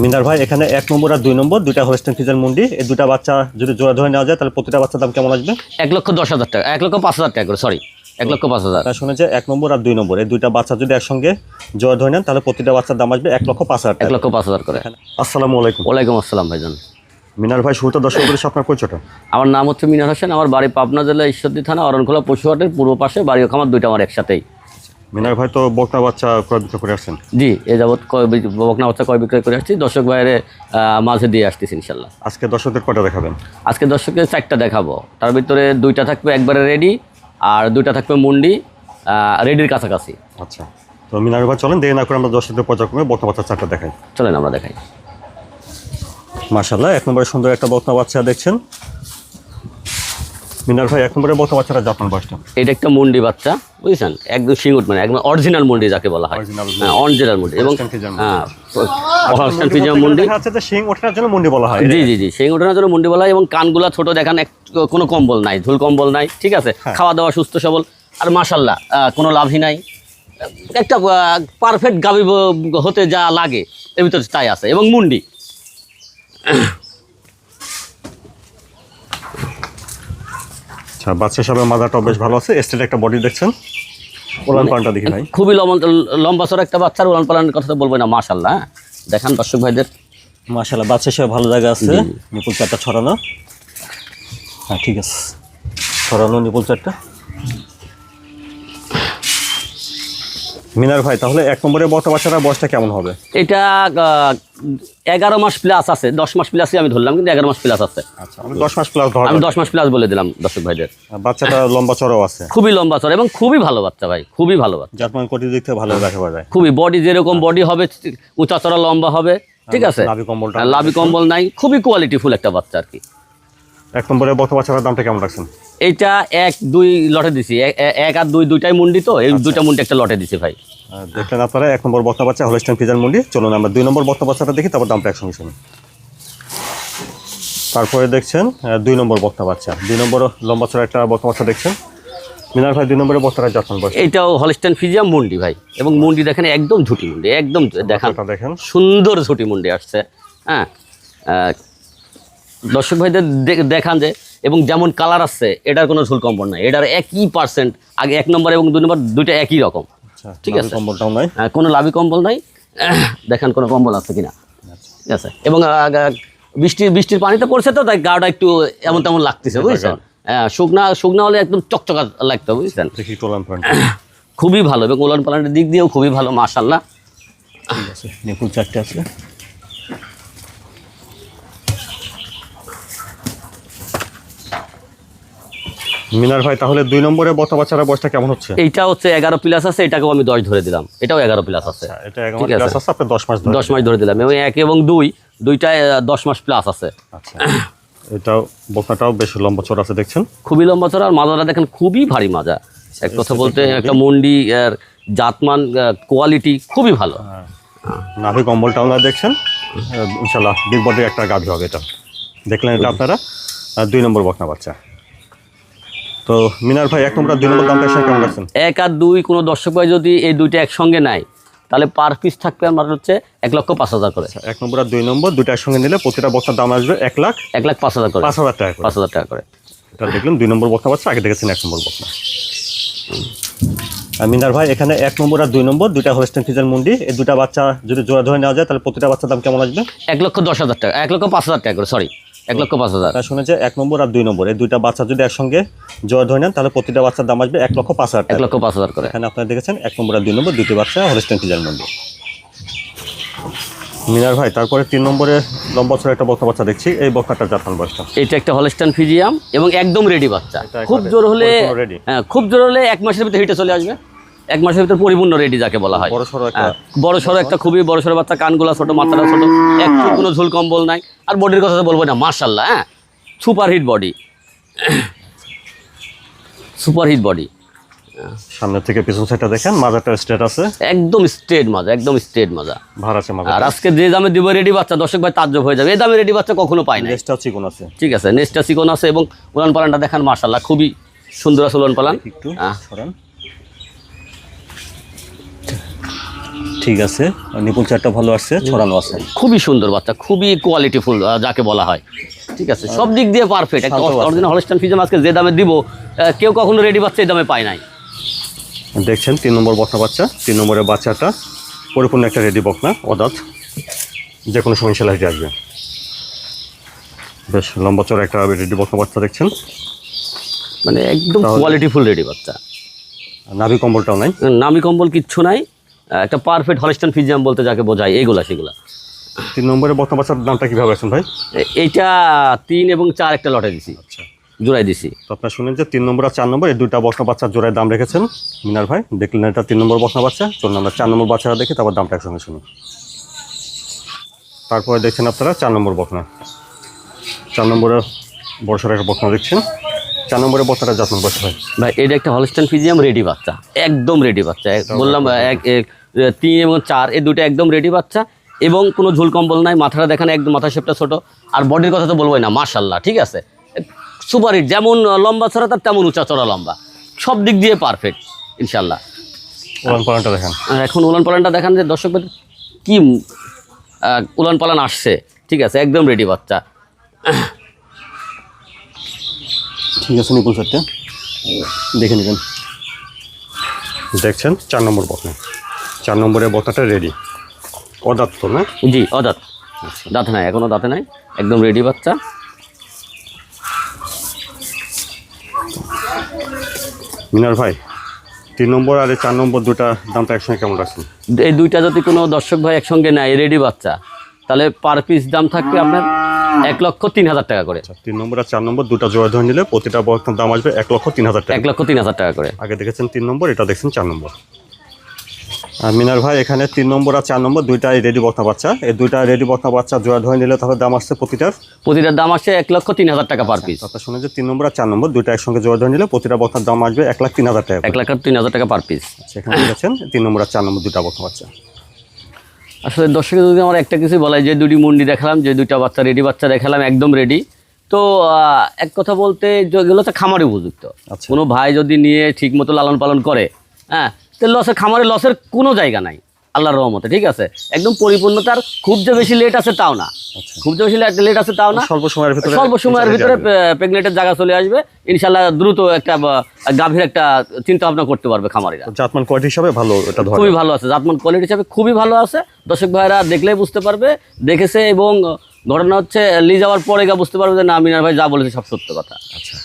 মিনার ভাই এখানে এক নম্বর আর দুই নম্বর দুইটা হোস্টেন ফিজার মুন্ডি। এই দুটা বাচ্চা যদি জোড়া ধরে নেওয়া যায় তাহলে প্রতিটা বাচ্চার দাম কেমন আসবে? এক লক্ষ দশ হাজার টাকা এক লক্ষ পাঁচ হাজার টাকা করে সরি এক লক্ষ পাঁচ হাজার। তা শুনে যে এক নম্বর আর দুই নম্বর এই দুইটা বাচ্চা যদি একসঙ্গে জোড়া ধরে নেন তাহলে প্রতিটা বাচ্চার দাম আসবে এক লক্ষ পাঁচ হাজার এক লক্ষ পাঁচ হাজার করে। আসসালামু আলাইকুম। ওয়ালাইকুম আসসালাম ভাইজান। মিনার ভাই শুরুতে দর্শক করেছে আপনার পরিচয়টা। আমার নাম হচ্ছে মিনার হোসেন আমার বাড়ি পাবনা জেলা ঈশ্বরদী থানা অরণখোলা পশুহাটের পূর্ব পাশে বাড়ি খামার দুইটা আমার একসাথেই। মিনার ভাই তো বকনা বাচ্চা ক্রয় বিক্রয় করে আসছেন। জি এ যাবৎ বকনা বাচ্চা কয় বিক্রয় করে আসছি। দর্শক ভাইয়ের মাঝে দিয়ে আসতেছি ইনশাল্লাহ। আজকে দর্শকদের কটা দেখাবেন? আজকে দর্শকের চারটা দেখাবো। তার ভিতরে দুইটা থাকবে একবারে রেডি আর দুইটা থাকবে মুন্ডি রেডির কাছাকাছি। আচ্ছা। তো মিনার ভাই চলেন দেরি না করে আমরা দর্শকদের পর্যায়ক্রমে বকনা বাচ্চা চারটা দেখাই। চলেন আমরা দেখাই। মাশাল্লাহ এক নম্বরে সুন্দর একটা বকনা বাচ্চা দেখছেন। মিনার ভাই এক নম্বরে বাচ্চাটা জাপান বয়সটা এটা একটা মুন্ডি বাচ্চা বুঝছেন? একদম সিঙ্গুট মানে একদম অরিজিনাল মুন্ডি যাকে বলা হয়। হ্যাঁ অরিজিনাল মুন্ডি। এবং হ্যাঁ মুন্ডি দেখা যে শিং ওঠানোর জন্য মুন্ডি বলা হয়। জি জি জি সেই ওঠানোর জন্য মুন্ডি বলা হয় এবং কানগুলা ছোট দেখান কোনো কম্বল নাই ঝুল কম্বল নাই ঠিক আছে? হ্যাঁ। খাওয়া দাওয়া সুস্থ সবল। আর মাসাল্লাহ কোনো লাভই নাই। একটা পারফেক্ট গাবি হতে যা লাগে এর ভিতরে তাই আছে। এবং মুন্ডি। আচ্ছা বাচ্চা হিসাবে মাদারটাও বেশ ভালো আছে। স্টেট একটা বডি দেখছেন? ওলান পালানটা দেখি ভাই। খুবই লম্বা লম্বা সর একটা বাচ্চার উলান পালানের কথা তো বলব না মাসাল্লাহ হ্যাঁ? দেখান দর্শক ভাইদের। মাশাল্লাহ বাচ্চা সাহেব ভালো জায়গা আছে। নিপুল চারটা ছড়ানো। হ্যাঁ ঠিক আছে। ছড়ানো নিপুল চারটা। মিনার ভাই তাহলে এক নম্বরে বর্তা বাচ্চাটা বয়সটা কেমন হবে? এটা এগারো মাস প্লাস আছে দশ মাস প্লাসই আমি ধরলাম কিন্তু এগারো মাস প্লাস আছে। আচ্ছা আমি দশ মাস প্লাস আমি দশ মাস প্লাস বলে দিলাম দর্শক ভাইদের। বাচ্চাটা লম্বা চড়াও আছে। খুবই লম্বা চড় এবং খুবই ভালো বাচ্চা ভাই খুবই ভালো বাচ্চা। জার্মান কোটি দিক থেকে ভালো দেখা যায়। খুবই বডি যেরকম বডি হবে উঁচা চড়া লম্বা হবে ঠিক আছে? লাভি লাভি কম্বল নাই খুবই কোয়ালিটি ফুল একটা বাচ্চা আর কি। এক নম্বরে বর্তা বাচ্চাটার দামটা কেমন রাখছেন? এইটা এক দুই লটে দিছি। এক আর দুই দুইটাই মুন্ডি তো এই দুইটা মুন্ডি একটা লটে দিছি ভাই। দেখলেন আপনারা এক নম্বর বর্তা বাচ্চা হলস্টাইন ফিজার মুন্ডি। চলুন আমরা দুই নম্বর বর্তা বাচ্চাটা দেখি তারপর দামটা একসঙ্গে শুনি। তারপরে দেখছেন দুই নম্বর বক্তা বাচ্চা। দুই নম্বর লম্বা চড়া একটা বক্তা বাচ্চা দেখছেন। মিনার ভাই দুই নম্বরে বক্তাটা যত্ন বয়স। এইটাও হলস্টেন ফিজিয়াম মুন্ডি ভাই। এবং মুন্ডি দেখেন একদম ঝুটি মুন্ডি একদম দেখান। সুন্দর ঝুটি মুন্ডি আসছে হ্যাঁ। দর্শক ভাইদের দেখান যে এবং যেমন কালার আসছে এটার কোনো ঝুল কম্বল নাই। এটার একই পার্সেন্ট আগে এক নম্বর এবং দুই নম্বর দুইটা একই রকম। আচ্ছা ঠিক আছে। কম্বলটাও নাই? কোনো লাভি কম্বল নাই। দেখান কোনো কম্বল আছে কিনা। ঠিক আছে? এবং বৃষ্টির বৃষ্টির পানিতে পড়ছে তো তাই গাটা একটু এমন তেমন লাগতেছে বুঝছেন? হ্যাঁ শুকনা শুকনা হলে একদম চকচকা লাগতো বুঝছেন? খুবই ভালো এবং উলান পালানের দিক দিয়েও খুবই ভালো মাশাল্লাহ ঠিক আছে নিপুল চারটে আছে। মিনার ভাই তাহলে দুই নম্বরে বক্তা বাচ্চারা বয়সটা কেমন হচ্ছে? এইটা হচ্ছে এগারো প্লাস আছে এটাকেও আমি দশ ধরে দিলাম। এটাও এগারো প্লাস আছে। আচ্ছা, এটা। আছে? আপনি দশ মাস ধরে দশ মাস ধরে দিলাম। এবং এক এবং দুই দুইটায় আহ, দশ মাস প্লাস আছে। আচ্ছা এটাও বকনাটাও বেশ লম্বা চড় আছে দেখছেন? খুবই লম্বা চড়া আর মাজাটা দেখেন খুবই ভারী মাজা। এক কথা বলতে একটা মন্ডি এর জাতমান কোয়ালিটি খুবই ভালো। নাভি কম্বলটাও না দেখছেন? ইনশাল্লাহ বিগ বডির একটা গাভি হবে এটা। দেখলেন এটা আপনারা? আর দুই নম্বর বকনা বাচ্চা। তো মিনার ভাই এক নম্বর দুই নম্বর দামটা এসে কেমন রাখছেন এক আর দুই কোনো দর্শক ভাই যদি এই দুইটা একসঙ্গে নেয় তাহলে পার পিস থাকবে আমার হচ্ছে এক লক্ষ পাঁচ হাজার করে। এক নম্বর আর দুই নম্বর দুইটা একসঙ্গে নিলে প্রতিটা বক্তার দাম আসবে এক লাখ এক লাখ পাঁচ হাজার করে। পাঁচ হাজার টাকা পাঁচ হাজার টাকা করে। এটা দেখলাম দুই নম্বর বস্তা বাচ্চা আগে দেখেছেন এক নম্বর বস্তা। আর মিনার ভাই এখানে এক নম্বর আর দুই নম্বর দুইটা হোস্টেন ফিজার মুন্ডি এই দুটা বাচ্চা যদি জোড়া ধরে নেওয়া যায় তাহলে প্রতিটা বাচ্চার দাম কেমন আসবে? এক লক্ষ দশ হাজার টাকা এক লক্ষ পাঁচ হাজার টাকা করে সরি এক লক্ষ পাঁচ হাজার। শুনেছে এক নম্বর আর দুই নম্বর। এই দুইটা বাচ্চা যদি একসঙ্গে জোড়া ধরে নেন তাহলে প্রতিটা বাচ্চার দাম আসবে এক লক্ষ পাঁচ হাজার এক লক্ষ পাঁচ হাজার করে। এখানে আপনারা দেখেছেন এক নম্বর আর দুই নম্বর দুটি বাচ্চা হোস্টেন ফিজার মুন্ডি মিনার ভাই তারপরে তিন নম্বরে লম্বা ছড়া একটা বক্তা বাচ্চা দেখছি। এই বক্তাটার জাতমান বয়সটা। এটা একটা হলস্টান ফিজিয়াম এবং একদম রেডি বাচ্চা। খুব জোর হলে হ্যাঁ খুব জোর হলে এক মাসের ভিতরে হিটে চলে আসবে। এক মাসের ভিতরে পরিপূর্ণ রেডি যাকে বলা হয়। বড় সড়ো একটা হ্যাঁ, সড়ো একটা খুবই বড় সড়ো বাচ্চা কানগুলা ছোট মাথাটা ছোট একটু কোনো ঝুল কম্বল নাই। আর বডির কথা তো বলব না মার্শাল্লাহ হ্যাঁ। Super hit body super hit body সামনে থেকে পিছন সাইডটা দেখেন মাজারটা স্ট্রেট আছে। একদম স্ট্রেট মাজা একদম স্ট্রেট মাজা। ভার আছে মাজা আর আজকে যে দামে দিব রেডি বাচ্চা দর্শক ভাই তাজ্জব হয়ে যাবে। এই দামে রেডি বাচ্চা কখনো পাই না লেজটাও চিকন আছে। ঠিক আছে নেক্সটটা চিকন আছে এবং উলান পালানটা দেখান মার্শাল্লাহ খুবই সুন্দর আছে উলান পালান। একটু হ্যাঁ। সরান। ঠিক আছে। নিপুল চারটা ভালো আসছে ছড়ানো আছে। খুবই সুন্দর বাচ্চা খুবই কোয়ালিটিফুল যাকে বলা হয়। ঠিক আছে সব দিক দিয়ে পারফেক্ট একটা। অরিজিনাল হলস্টান ফিজাম আজকে যে দামে দিব কেউ কখনো রেডি বাচ্চা এই দামে পায় নাই। দেখছেন তিন নম্বর বকনা বাচ্চা তিন নম্বরের বাচ্চাটা পরিপূর্ণ একটা রেডি বকনা অদাত। যে কোনো সময় সেলাই আসবে। বেশ লম্বা চড়া একটা রেডি বকনা বাচ্চা দেখছেন। মানে একদম কোয়ালিটিফুল রেডি বাচ্চা। নাভি কম্বলটাও নাই। নামি কম্বল কিচ্ছু নাই একটা পারফেক্ট হলস্টান ফিজিয়াম বলতে যাকে বোঝায় এইগুলা সেগুলা। তিন নম্বরের বকনা বাচ্চার দামটা কীভাবে আছেন ভাই? এইটা তিন এবং চার একটা লটে দিছি। আচ্ছা। জোড়াই দিছি। আপনার শুনেন যে তিন নম্বর আর চার নম্বর এই দুইটা বকনা বাচ্চার জোড়ায় দাম রেখেছেন। মিনার ভাই দেখলেন এটা তিন নম্বর বকনা বাচ্চা চলুন আমরা চার নম্বর বাচ্চাটা দেখি তারপর দামটা একসঙ্গে শুনি। তারপরে দেখছেন আপনারা চার নম্বর বকনা চার নম্বরের বর্ষার একটা বকনা দেখছেন। চার নম্বরের বকনাটা যত্ন বসে ভাই। ভাই এটা একটা হলস্টান ফিজিয়াম রেডি বাচ্চা। একদম রেডি বাচ্চা। বললাম এক এক- তিন এবং চার এই দুটো একদম রেডি বাচ্চা এবং কোনো ঝুল কম্বল নাই মাথাটা দেখেন একদম মাথা শেপটা ছোটো। আর বডির কথা তো বলবোই না মাশাল্লাহ ঠিক আছে? সুপার হিট যেমন লম্বা ছড়া তার তেমন উঁচা চড়া লম্বা। সব দিক দিয়ে পারফেক্ট ইনশাল্লাহ উলান পালানটা দেখেন। এখন উলান পালানটা দেখান যে দর্শক কি উলান পালান আসছে ঠিক আছে? একদম রেডি বাচ্চা। ঠিক আছে নিপুল সেটটা দেখে নেবেন। দেখছেন চার নম্বর বকনা চার নম্বরের বকনাটা রেডি অদাত্ত না? জি অদাত দাঁতে নাই এখনও দাঁতে নাই। একদম রেডি বাচ্চা। মিনার ভাই তিন নম্বর আর চার নম্বর দুটা দামটা একসঙ্গে কেমন রাখছেন? এই দুইটা যদি কোনো দর্শক ভাই একসঙ্গে নেয় রেডি বাচ্চা তাহলে পার পিস দাম থাকবে আপনার এক লক্ষ তিন হাজার টাকা করে। আচ্ছা তিন নম্বর আর চার নম্বর দুটা জোড়া ধরে নিলে প্রতিটা বকনার দাম আসবে এক লক্ষ তিন হাজার টাকা। এক লক্ষ তিন হাজার টাকা করে। আগে দেখেছেন তিন নম্বর এটা দেখছেন চার নম্বর। আর মিনার ভাই এখানে তিন নম্বর আর চার নম্বর দুইটাই রেডি বকনা বাচ্চা। এই দুইটা রেডি বকনা বাচ্চা জোড়া ধরে নিলে তাহলে দাম আসছে প্রতিটার? প্রতিটার দাম আসছে এক লক্ষ তিন হাজার টাকা পার পিস আপনার শুনে যে তিন নম্বর আর চার নম্বর দুইটা একসঙ্গে জোড়া ধরে নিলে প্রতিটা বকনার দাম আসবে এক লাখ তিন হাজার টাকা এক লাখ তিন হাজার টাকা পার পিস সেখানে দেখেছেন তিন নম্বর আর চার নম্বর দুটা বকনা বাচ্চা। আসলে দর্শকের যদি আমার একটা কিছু বলাই যে দুটি মুন্ডি দেখালাম যে দুইটা বাচ্চা রেডি বাচ্চা দেখালাম একদম রেডি তো এক কথা বলতে যেগুলো হচ্ছে খামারে উপযুক্ত। আচ্ছা। কোনো ভাই যদি নিয়ে ঠিক মতো লালন পালন করে হ্যাঁ তো লসের খামারে লসের কোনো জায়গা নাই আল্লাহর রহমতে ঠিক আছে? একদম পরিপূর্ণতার খুব যে বেশি লেট আছে তাও না। আচ্ছা। খুব যে বেশি লেট আছে তাও না। স্বল্প সময়ের ভিতরে স্বল্প সময়ের ভিতরে প্রেগনেন্টের জায়গা চলে আসবে। ইনশাল্লাহ দ্রুত একটা গাভীর একটা চিন্তা ভাবনা করতে পারবে খামারিরা। জাতমান কোয়ালিটি হিসাবে ভালো এটা খুবই ভালো আছে। জাতমান কোয়ালিটি হিসাবে খুবই ভালো আছে। দর্শক ভাইরা দেখলেই বুঝতে পারবে দেখেছে এবং ঘটনা হচ্ছে লি যাওয়ার পরে গা বুঝতে পারবে যে না মিনার ভাই যা বলেছে সব সত্য কথা। আচ্ছা।